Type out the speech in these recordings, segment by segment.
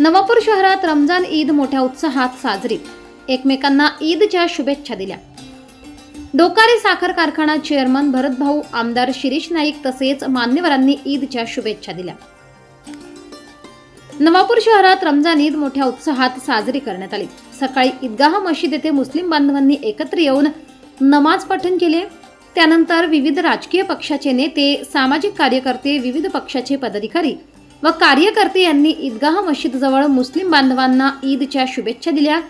नवापूर शहरात रमजान ईद मोठ्या उत्साहात साजरी. एकमेकांना ईदच्या शुभेच्छा दिल्या. डोकारे साखर कारखाना चेअरमन भरतभाऊ आमदार शिरीष नाईक तसेच मान्यवरांनी ईदच्या शुभेच्छा दिल्या. नवापूर शहरात रमजान ईद मोठ्या उत्साहात साजरी करण्यात आली. सकाळी ईदगाह मशीद येथे मुस्लिम बांधवांनी एकत्र येऊन नमाज पठण केले. त्यानंतर विविध राजकीय पक्षाचे नेते सामाजिक कार्यकर्ते विविध पक्षाचे पदाधिकारी व कार्यकर्ते यांनी ईदगाह मशीदजवळ मुस्लिम बांधवांना ईदच्या शुभेच्छा दिल्या.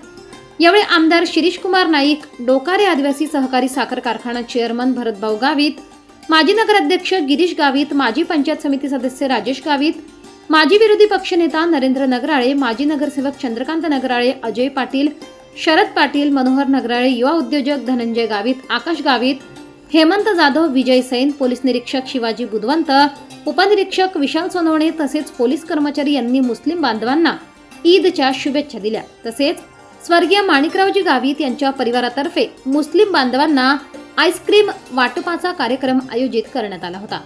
यावेळी आमदार शिरीष कुमार नाईक डोकारे आदिवासी सहकारी साखर कारखाना चेअरमन भरतभाऊ गावित माजी नगराध्यक्ष गिरीश गावित माजी पंचायत समिती सदस्य राजेश गावित माजी विरोधी पक्षनेता नरेंद्र नगराळे माजी नगरसेवक चंद्रकांत नगराळे अजय पाटील शरद पाटील मनोहर नगराळे युवा उद्योजक धनंजय गावित आकाश गावित हेमंत जाधव विजय सैन पोलीस निरीक्षक शिवाजी बुधवंत उपनिरीक्षक विशाल सोनवणे तसेच पोलीस कर्मचारी यांनी मुस्लिम बांधवांना ईदच्या शुभेच्छा दिल्या. तसेच स्वर्गीय माणिकरावजी गावित यांच्या परिवारातर्फे मुस्लिम बांधवांना आईस्क्रीम वाटपाचा कार्यक्रम आयोजित करण्यात आला होता.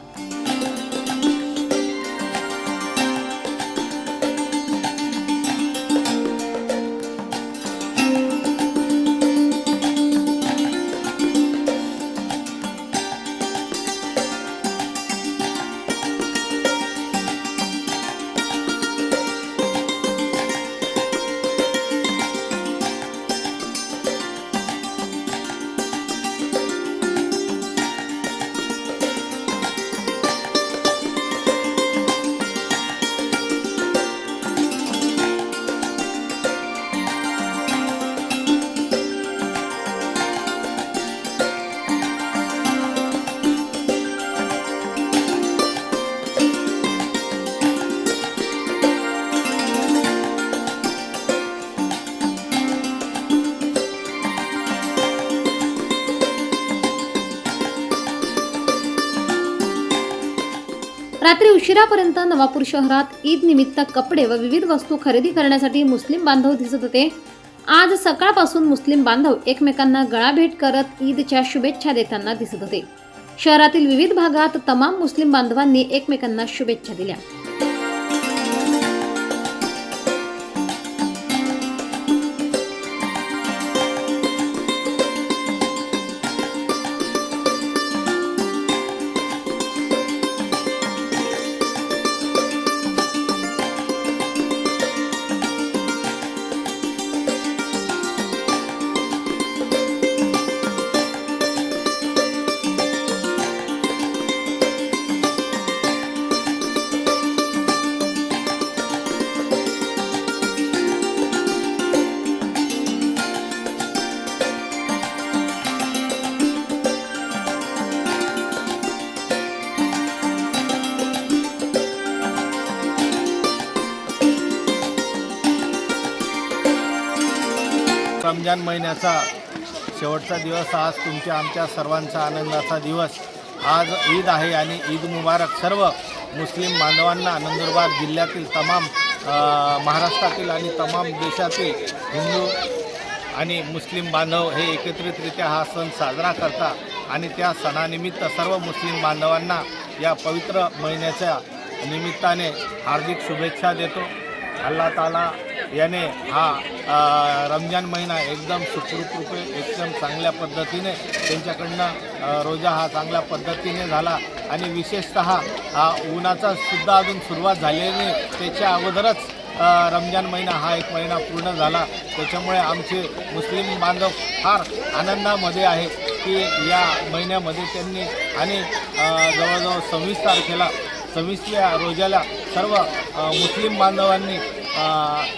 रात्री उशिरापर्यंत नवापूर शहरात ईद निमित्त कपडे व विविध वस्तू खरेदी करण्यासाठी मुस्लिम बांधव दिसत होते. आज सकाळपासून मुस्लिम बांधव एकमेकांना गळाभेट करत ईदच्या शुभेच्छा देताना दिसत होते. शहरातील विविध भागात तमाम मुस्लिम बांधवांनी एकमेकांना शुभेच्छा दिल्या. रमजान महिन्याचा शेवटचा दिवस आज तुमच्या आमच्या सर्वांचा आनंदाचा दिवस. आज ईद आहे आणि ईद मुबारक. सर्व मुस्लिम बांधवांना नंदुरबार जिल्ह्यातील तमाम महाराष्ट्रातील आणि तमाम देशातील हिंदू आणि मुस्लिम बांधव हे एकत्रितरित्या हा सण साजरा करतात. आणि त्या सणानिमित्त सर्व मुस्लिम बांधवांना या पवित्र महिन्याच्या निमित्ताने हार्दिक शुभेच्छा देतो. अल्ला ताला याने हा रमजान महिना एकदम सुखरूप रूपे एकदम चांगल्या पद्धतीने त्यांच्याकडनं रोजा हा चांगल्या पद्धतीने झाला. आणि विशेषतः हा उन्हाचा सुद्धा अजून सुरुवात झालेली त्याच्या अगोदरच रमजान महिना हा एक महिना पूर्ण झाला. त्याच्यामुळे आमचे मुस्लिम बांधव फार आनंदामध्ये आहे की या महिन्यामध्ये त्यांनी आणि जवळजवळ सव्वीस तारखेला सव्वीसव्या रोजाला सर्व मुस्लिम बांधवांनी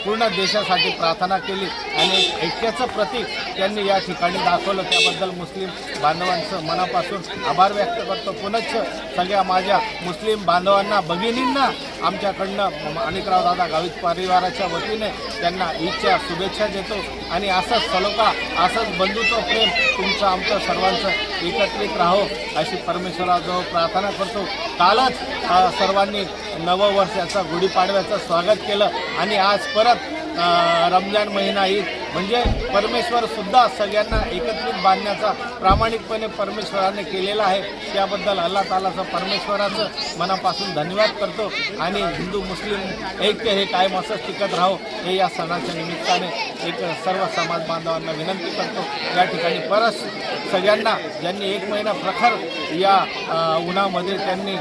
पूर्ण देशासाठी प्रार्थना केली आणि ऐक्याचं प्रतीक त्यांनी या ठिकाणी दाखवलं. त्याबद्दल मुस्लिम बांधवांचं मनापासून आभार व्यक्त करतो. पुनश्च सगळ्या माझ्या मुस्लिम बांधवांना भगिनींना आमच्याकडनं माणिकराव दादा गावित परिवाराच्या वतीने त्यांना ईदच्या शुभेच्छा देतो. आणि असंच सलोखा असंच बंधुत्व प्रेम तुमचं आमचं सर्वांचं एकत्रित राहो. अशी परमेश्वराजवळ प्रार्थना करतो कालच सर्वांनी नववर्षाचं गुढीपाडव्याचं स्वागत केलं. आणि आज परत रमजान महिना ईद म्हणजे परमेश्वर सुद्धा सगळ्यांना एकत्रित बांधण्याचा प्रामाणिकपणे परमेश्वराने केलेला आहे. त्याबद्दल अल्ला तालाचं परमेश्वराचं मनापासून धन्यवाद करतो. आणि हिंदू मुस्लिम ऐक्य हे कायम असंच टिकत राहो. हे या सणाच्या निमित्ताने एक सर्व समाज बांधवांना विनंती करतो. या ठिकाणी परस सगळ्यांना ज्यांनी एक महिना प्रखर या उन्हामध्ये त्यांनी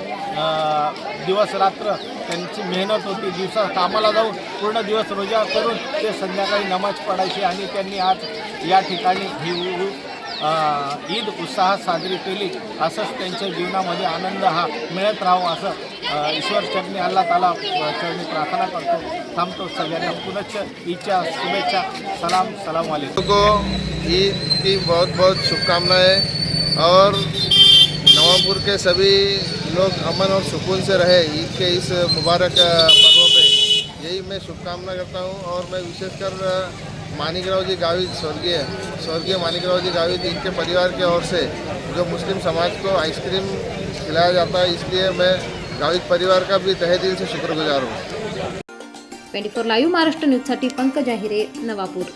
दिवस रात्र त्यांची मेहनत होती. दिवसा कामाला जाऊन पूर्ण दिवस रोजा करून ते संध्याकाळी नमाज पडायची आणि त्यांनी आज या ठिकाणी ही ईद उत्साहात साजरी केली. असंच त्यांच्या जीवनामध्ये आनंद हा मिळत राहावा असं ईश्वर चरणी अल्ला ताला चरणी प्रार्थना करतो. थांबतो सगळ्यांना. पुनश्च ईदच्या शुभेच्छा. सलाम सलाम वालेकुम. को ईद की बहुत बहुत शुभकामनाएं और नवापुर के सभी लोग अमन और सुकून से रहे ईद के इस मुबारक पर्व पे। यही मैं शुभकामना करता हूँ और मैं विशेषकर मानिकराव जी गावित स्वर्गीय स्वर्गीय मानिकराव जी गावित इनके परिवार की ओर से जो मुस्लिम समाज को आइसक्रीम खिलाया जाता है इसलिए मैं गावित परिवार का भी तहे दिल से शुक्रगुजार हूँ। ट्वेंटी फोर लाईव्ह महाराष्ट्र न्यूजसाठी पंकज आहिरे नवापूर।